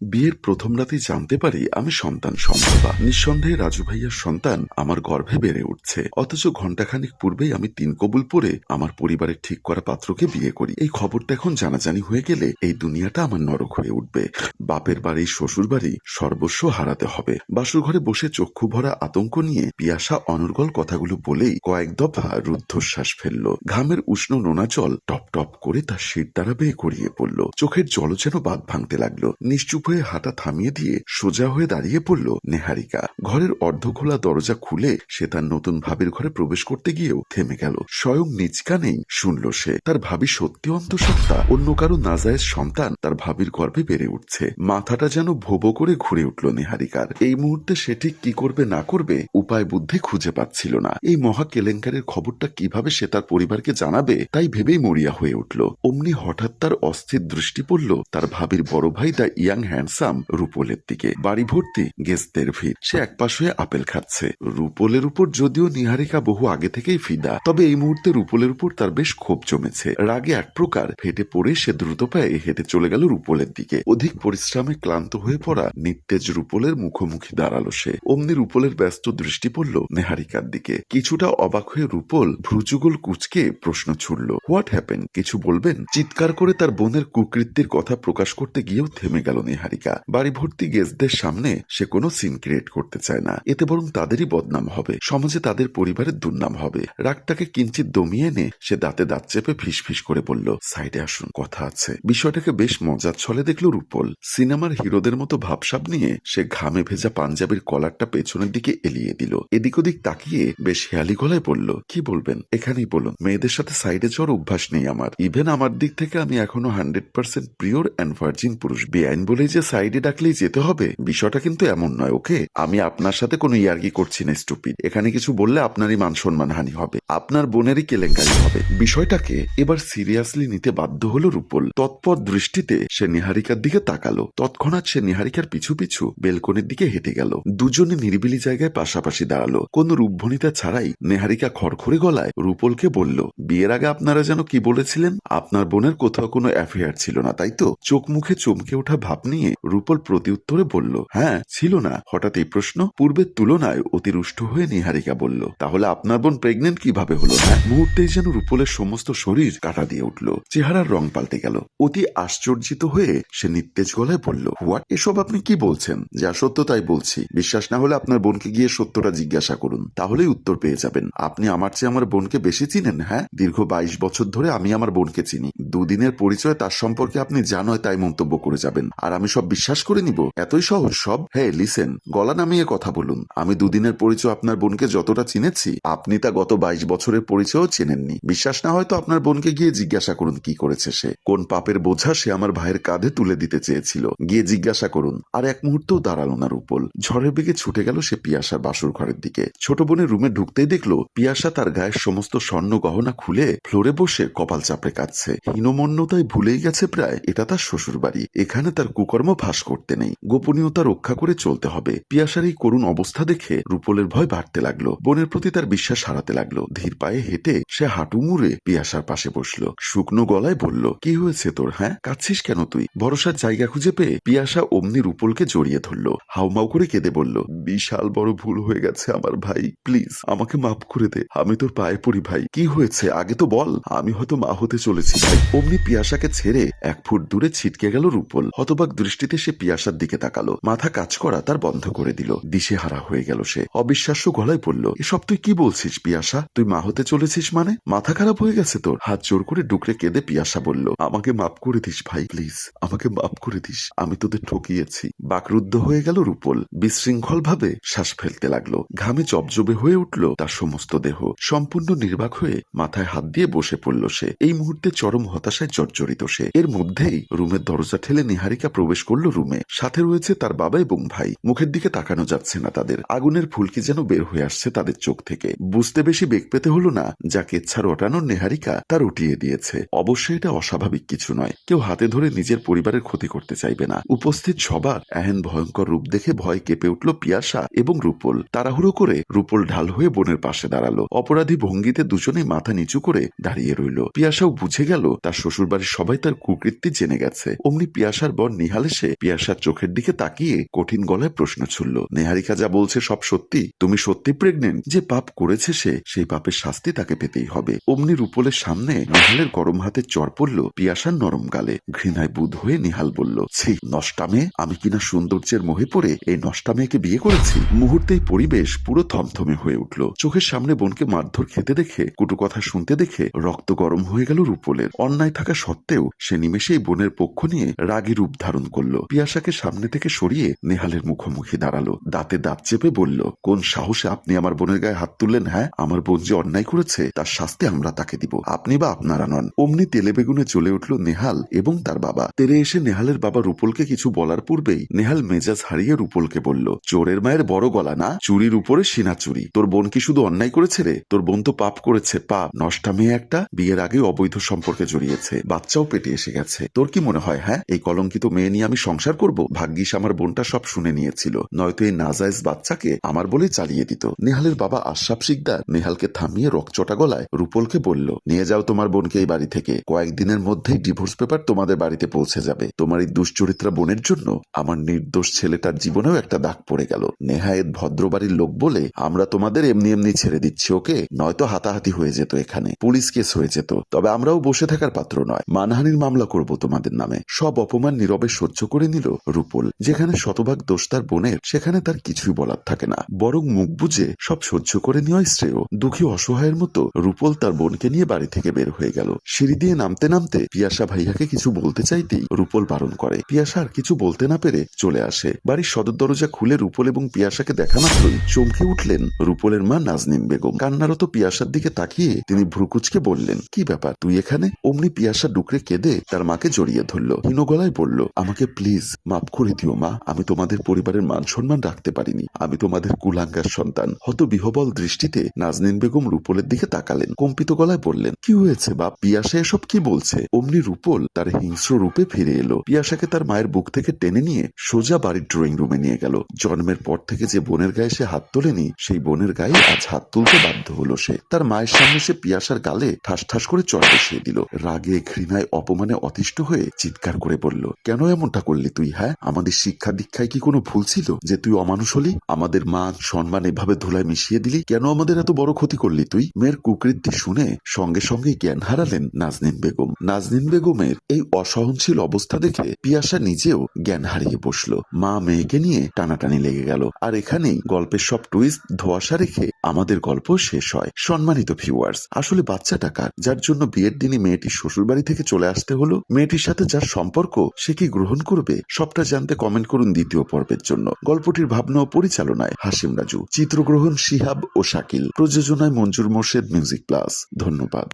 বিয়ের প্রথম রাতেই জানতে পারি আমি সন্তান সম্ভবা। নিঃসন্দেহে রাজু ভাইয়ার সন্তান আমার গর্ভে বেড়ে উঠছে। অথচ ঘণ্টাখানিক পূর্বেই আমি তিন কবুল পরে আমার পরিবারের ঠিক করা পাত্রকে বিয়ে করি। এই খবরটা এখন জানাজানি হয়ে গেলে এই দুনিয়াটা আমার নরক হয়ে উঠবে। বাপের বাড়ি, শ্বশুর বাড়ি সর্বস্ব হারাতে হবে। বাসুর ঘরে বসে চক্ষু ভরা আতঙ্ক নিয়ে পিয়াসা অনর্গল কথাগুলো বলেই কয়েক দফা রুদ্ধশ্বাস ফেলল। ঘামের উষ্ণ নোনা জল টপ টপ করে তার শির দ্বারা বেয়ে গড়িয়ে পড়ল। চোখের জল যেন বাদ ভাঙতে লাগল। নিশ্চুপ হয়ে হাঁটা থামিয়ে দিয়ে সোজা হয়ে দাঁড়িয়ে পড়ল নেহারিকা। ঘরের অর্ধখোলা দরজা খুলে সে তার নতুন ভাবির ঘরে প্রবেশ করতে গিয়েও থেমে গেল। স্বয়ং নিজ কানেই শুনল সে, তার ভাবি সত্যি অন্তঃসত্ত্বা, অন্য কারও নাজায়েজ সন্তান তার ভাবির গর্ভে বেড়ে উঠছে। মাথাটা যেন ভোবো করে ঘুরে উঠল নেহারিকার। এই মুহূর্তে সে ঠিক কি করবে না করবে উপায় বুদ্ধি খুঁজে পাচ্ছিল না। এই মহা কেলেঙ্কারের খবরটা কীভাবে সে তার পরিবারকে জানাবে তাই ভেবেই মরিয়া হয়ে উঠল। অমনি হঠাৎ তার অস্থির দৃষ্টি পড়ল, তার ভাবির বড় ভাই দা ইয়াং হ্যান্ডসাম রুপোলের দিকে। বাড়ি ভর্তি গেস্টদের ভিড়। সে এক পাশ হয়ে আপেল খাচ্ছে। রুপোলের উপর যদিও নিহারিকা বহু আগে থেকেই ফিদা, তবে এই মুহূর্তে রুপোলের উপর তার বেশ ক্ষোভ জমেছে। রাগে এক প্রকার ফেটে পড়ে সে দ্রুত পায়ে হেঁটে চলে গেল রুপোলের দিকে। অধিক পরিশ্রমে ক্লান্ত হয়ে পড়া নিত্তেজ রুপোলের মুখোমুখি দাঁড়াল সে। অমনি রুপোলের ব্যস্ত দৃষ্টি পড়ল নেহারিকার দিকে। কিছুটা অবাক হয়ে রুপোল ভ্রুযুগল কুচকে প্রশ্ন ছুড়ল হোয়াট হ্যাপেন কিছু বলবেন? চিৎকার করে তার বোনের কুকৃত্যের কথা প্রকাশ করতে গিয়েও থেমে গেল নেহারিকা। বাড়ি ভর্তি গেস্টদের সামনে সে কোনো সিন ক্রিয়েট করতে চায় না। এতে বরং তাদেরই বদনাম হবে। সমাজে তাদের পরিবারের দুর্নাম হবে। রাগটাকে কিঞ্চিত দমিয়ে এনে সে দাঁতে দাঁত চেপে ফিস ফিস করে বলল, সাইডে আসুন, কথা আছে। বিষয়টাকে বেশ মজার ছলে দেখল রূপল। সিনেমার হিরোদের মতো ভাবসাব নিয়ে সে ঘামে ভেজা পাঞ্জাবির কলারটা পেছনের দিকে এলিয়ে দিল। এদিক ওদিক তাকিয়ে বেশ হেয়ালি গলায় বলল, কি বলবেন? এখানেই বলুন। মেয়েদের সাথে সাইডে যাওয়ার অভ্যাস নেই আমার। ইভেন আমার দিক থেকে আমি এখনও hundred percent pure and virgin পুরুষ, বেআইন বলেই যে সাইডে ডাকলেই যেতে হবে, বিষয়টা কিন্তু এমন নয়, ওকে? আমি আপনার সাথে কোনো ইয়ার্কি করছি না, স্টুপিড। এখানে কিছু বললে আপনারই মান সম্মান হানি হবে। আপনার বোনেরই কেলেঙ্কারি হবে। বিষয়টাকে এবার সিরিয়াসলি নিতে বাধ্য হলো রূপল। তৎপর দৃষ্টিতে সে নিহারিকার দিকে তাকালো। তৎক্ষণাৎ সে নিহারিকার পিছু পিছু বেলকনির দিকে হেঁটে গেল। দুজনে নিরিবিলি জায়গায় পাশাপাশি দাঁড়াল। কোন রূপভনিতা ছাড়াই নেহারিকা খড়খড়ে গলায় রূপলকে বলল, বিয়ের আগে আপনারা যেন কি বলেছিলেন? আপনার বোনের কোথাও কোনো অ্যাফেয়ার ছিল না, তাই তো? চোখ মুখে চমকে ওঠা ভাব নিয়ে রূপল প্রতিউত্তরে বলল হ্যাঁ ছিল না। হঠাৎ এই প্রশ্ন পূর্বের তুলনায় অতিরুষ্ট হয়ে নিহারিকা বলল, তাহলে আপনার বোন প্রেগনেন্ট কীভাবে হলো? হ্যাঁ মুহূর্তেই যেন রূপলের সমস্ত শরীর কাটা দিয়ে উঠল, চেহারার রং পাল্টে গেল। অতি আশ্চর্যিত হয়ে সে নিত্তেজ গলায় বলল, হোয়াট? এসব আপনি কি বলছেন? যা সত্য তাই বলছি। বিশ্বাস না হলে আপনার বোনকে গিয়ে সত্যটা জিজ্ঞাসা করুন, তাহলেই উত্তর পেয়ে যাবেন। আপনি আমার চেয়ে আমার বোনকে বেশি চিনেন হ্যাঁ? দীর্ঘ বাইশ বছর ধরে আমি আমার বোনকে চিনি। দুদিনের পরিচয় তার সম্পর্কে আপনি জানয় তাই মন্তব্য করে যাবেন। আর আমি সব বিশ্বাস করে নিব? এতই সহজ সব? হ্যাঁ লিসেন গলা নামিয়ে কথা বলুন। আমি দুদিনের পরিচয় আপনার বোনকে যতটা চিনেছি, আপনি তা গত বাইশ বছরের পরিচয়ও চেনেননি। বিশ্বাস না হয়তো আপনার বোনকে গিয়ে জিজ্ঞাসা করুন কি করেছে সে। কোন পাপের বোঝা সে আমার ভাইয়ের কাঁধে তুলে দিতে চেয়েছিল? গিয়ে জিজ্ঞাসা করুন। আর এক মুহূর্তও দাঁড়াল না রূপল। ঝড়ের বেগে ছুটে গেল সে পিয়াসার বাসুর ঘরের দিকে। ছোট বোনের রুমে ঢুকতেই দেখল, পিয়াসা তার গায়ের সমস্ত স্বর্ণ গহনা খুলে ফ্লোরে বসে কপাল চাপড়ে কাটছে হীনমন্যতায় ভুলেই গেছে প্রায়, এটা তার শ্বশুর বাড়ি এখানে তার কুকর্ম ফাঁস করতে নেই। গোপনীয়তা রক্ষা করে চলতে হবে। পিয়াসার এই করুণ অবস্থা দেখে রূপলের ভয় বাড়তে লাগল। বোনের প্রতি তার বিশ্বাস হারাতে লাগল। ধীর পায়ে হেঁটে সে হাঁটু মুড়ে পিয়াসার পাশে বসল। শুকনো গলায় বলল, কি হয়েছে তোর হ্যাঁ? কাচ্ছিস কেন তুই? ভরসার জায়গা খুঁজে পেয়ে পিয়াসা অমনি রূপলকে জড়িয়ে ধরলো। হাউমাউ করে কেঁদে বলল, বিশাল বড় ভুল হয়ে গেছে আমার ভাই, প্লিজ আমাকে মাফ করে দে। আমি তোর পায়ে পড়ি ভাই। কি হয়েছে? আগে তো বল। আমি হয়তো মা হতে চলেছি ভাই। অমনি পিয়াসাকে ছেড়ে এক ফুট দূরে ছিটকে গেল রূপল। হতবাক দৃষ্টিতে সে পিয়াসার দিকে তাকালো। মাথা কাজ করা তার বন্ধ করে দিল। দিশে হারা হয়ে গেল সে। অবিশ্বাস্য গলায় বলল, এসব তুই কি বলছিস পিয়াসা? তুই মা হতে চলেছিস মানে? মাথা খারাপ হয়ে গেছে তোর? হাত জোর করে ডুকরে কেঁদে পিয়াসা বলল, আমাকে মাফ করে দিস ভাই, প্লিজ। আমাকে মাফ করে দিস। আমি তোদের ঠকিয়েছি। বাকরুদ্ধ হয়ে গেল রূপল। বিশৃঙ্খল ভাবে শ্বাস ফেলতে লাগল। ঘামে জবজবে হয়ে উঠল তার সমস্ত দেহ। সম্পূর্ণ নির্বাক হয়ে মাথায় হাত দিয়ে বসে পড়ল সে। এই মুহূর্তে চরম হতাশায় জর্জরিত সে। এর মধ্যেই রুমের দরজা ঠেলে নিহারিকা প্রবেশ করল রুমে। সাথে রয়েছে তার বাবা এবং ভাই। মুখের দিকে তাকানো যাচ্ছে না তাদের। আগুনের ফুলকি যেন বের হয়ে আসছে তাদের চোখ থেকে। বুঝতে বেশি বেগ পেতে হলো না যা কেচ্ছা রটানোর নেহারিকা তার উঠিয়ে দিয়েছে। অবশ্যই এটা অস্বাভাবিক কিছু নয়। কেউ হাতে ধরে নিজের পরিবারের ক্ষতি করতে চাইবে না। উপস্থিত সবার এহেন ভয়ঙ্কর রূপ দেখে ভয় কেঁপে উঠল পিয়াসা এবং রূপল। তাড়াহুড়ো করে রূপল ঢাল হয়ে বোনের পাশে দাঁড়াল। অপরাধী ভঙ্গিতে দুজনেই মাথা নিচু করে দাঁড়িয়ে রইল। পিয়াসাও বুঝে গেল, তার শ্বশুরবাড়ির সবাই তার কুকৃত্তি জেনে গেছে। অমনি পিয়াসার বর নিহাল এসে পিয়াসার চোখের দিকে তাকিয়ে কঠিন গলায় প্রশ্ন ছুড়ল। নেহারিকা যা বলছে সব সত্যি? তুমি সত্যি প্রেগনেন্ট যে পাপ করেছে সে, সেই পাপের শাস্তি তাকে পেতেই হবে। অমনি রূপলের সামনে নিহালের গরম হাতে চর পড়ল পিয়াসার নরম গালে। ঘৃণায় বুধ হয়ে নিহাল বলল, ছি, নষ্টা মেয়ে, আমি কিনা সৌন্দর্যের মোহে পড়ে এই নষ্টা মেয়েকে বিয়ে করেছি? মুহূর্তেই পরিবেশ পুরো থমথমে হয়ে উঠল। চোখের সামনে বোনকে মারধর খেতে দেখে, কুটু কথা শুনতে দেখে রক্ত গরম হয়ে গেল রূপলের। অন্যায় থাকা সত্ত্বেও সে নিমেষেই বোনের পক্ষ নিয়ে রাগী রূপ ধারণ করল। পিয়াসাকে সামনে থেকে সরিয়ে নেহালের মুখোমুখি দাঁড়াল। দাঁতে দাঁত চেপে বলল, কোন সাহসে আপনি আমার বোনের গায়ে হাত তুললেন হ্যাঁ? আমার বোন যে অন্যায় করেছে, তার শাস্তি আমরা তাকে দিব। আপনি বা আপনারা নন। অমনি তেলে বেগুনে জ্বলে উঠল নেহাল এবং তার বাবা। তেরে এসে নেহালের বাবা রূপলকে কিছু বলার পূর্বেই নেহাল মেজাজ হারিয়ে রূপলকে বলল, চোরের মায়ের বড় গলা না? চুরির উপরে সিনা চুরি। তোর বোন কি শুধু অন্যায় করেছে রে? তোর বোন তো পাপ করেছে পাপ নষ্টা মেয়ে একটা, বিয়ের আগে অবৈধ সম্পর্কে জড়িয়েছে। বাচ্চাও পেটে এসে গেছে। তোর কি মনে হয় হ্যাঁ? এই কলঙ্কিত মেয়ে নিয়ে আমি সংসার করব? ভাগ্যিস আমার বোনটা সব শুনে নিয়েছিল। নয়তো এই নাজায়েজ বাচ্চাকে আমার বলে চালিয়ে দিত। নেহালের বাবা আশরাফ শিকদার নেহালকে থামিয়ে রকচটা গলায় রূপলকে বলল, নিয়ে যাও তোমার বোনকে এই বাড়ি থেকে। কয়েকদিনের মধ্যেই ডিভোর্স পেপার তোমাদের বাড়িতে পৌঁছে যাবে। তোমার এই দুশ্চরিত্রা বোনের জন্য আমার নির্দোষ ছেলেটার জীবনেও একটা দাগ পড়ে গেল। নেহায়েত ভদ্রবাড়ির লোক বলে, আমরা তোমাদের এমনি এমনি ছেড়ে দিচ্ছি, ওকে? নয়তো হাতাহাতি হয়ে যেত এখানে। পুলিশ কেস হয়ে যেত। তবে আমরাও বসে থাকার পাত্র নয়। মানহানির মামলা করব তোমাদের নামে। সব অপমান নীরবে সহ্য করে নিল রূপল। যেখানে শতভাগ দোষ তার বোনের, সেখানে তার কিছুই বলার থাকে না। বরং মুখ বুঝে সব সহ্য করে নেওয়াই শ্রেয়। দুঃখী অসহায়ের মতো রূপল তার বোনকে নিয়ে বাড়ি থেকে বের হয়ে গেল। সিঁড়ি দিয়ে নামতে নামতে পিয়াসা ভাইয়াকে কিছু বলতে চাইতেই রূপল বারণ করে। পিয়াসা আর কিছু বলতে না পেরে চলে আসে। বাড়ির সদর দরজা খুলে রূপল এবং পিয়াসাকে দেখা মাত্রই চমকে উঠলেন রূপলের মা নাজনিম বেগম। কান্নারত পিয়াসার দিকে তাকিয়ে তিনি ভ্রুকুচকে বললেন, কি ব্যাপার? তুই এখানে? অমনি পিয়াসা ডুকরে কেঁদে তার মাকে জড়িয়ে ধরল। হীন গলায় বলল, আমাকে প্লিজ, মাফ করে দিও মা, আমি তোমাদের পরিবারের মান সম্মান রাখতে পারিনি। আমি তোমাদের কুলাঙ্গার সন্তান। হত বিহবল দৃষ্টিতে নাজনিন বেগম রূপলের দিকে তাকালেন। কম্পিত গলায় বললেন, কি হয়েছে বাপ? পিয়াসা এসব কি বলছে? অমনি রূপল তার হিংস্র রূপে ফিরে এলো। পিয়াসাকে তার মায়ের বুক থেকে টেনে নিয়ে সোজা বাড়ির ড্রয়িং রুমে নিয়ে গেল। জন্মের পর থেকে যে বোনের গায়ে সে হাত তোলেনি, সেই বোনের গায়ে আজ হাত তুলতে বাধ্য হলো সে। তার মায়ের সামনে সে পিয়াসার গালে ঠাস ঠাস করে চড় বসিয়ে দিল। রাগে ঘৃণায় অপমানে অতিষ্ঠ হয়ে চিৎকার করে বলল, কেন এমনটা করলি তুই হ্যাঁ? আমাদের শিক্ষা দীক্ষায় কি কোনো ভুল ছিল? যে তুই অমানুষ হলি? আমাদের মান, সম্মান এভাবে ধুলায় মিশিয়ে দিলি? কেন আমাদের এত বড় ক্ষতি করলি তুই? মেয়ের কুকৃতি শুনে সঙ্গে সঙ্গে জ্ঞান হারালেন নাজনিন বেগম। নাজনিন বেগমের এই অসহনশীল অবস্থা দেখে পিয়াসা নিজেও জ্ঞান হারিয়ে বসল। মা মেয়েকে নিয়ে টানাটানি লেগে গেল। আর এখানেই গল্পের সব টুইস্ট ধোয়াশা রেখে আমাদের গল্প শেষ হয়। সম্মানিত ভিউয়ার্স আসলে বাচ্চাটা কার? যার জন্য বিয়ের দিনই মেয়েটি শ্বশুরবাড়ি থেকে চলে আসতে হলো, মেয়েটির সাথে যার সম্পর্ক, সে কি গ্রহণ করবে? সবটা জানতে কমেন্ট করুন দ্বিতীয় পর্বের জন্য। গল্পটির ভাবনা ও পরিচালনায় হাসিম রাজু, চিত্রগ্রহণ শিহাব ও শাকিল, প্রযোজনায় মঞ্জুর মোর্শেদ মিউজিক প্লাস। ধন্যবাদ।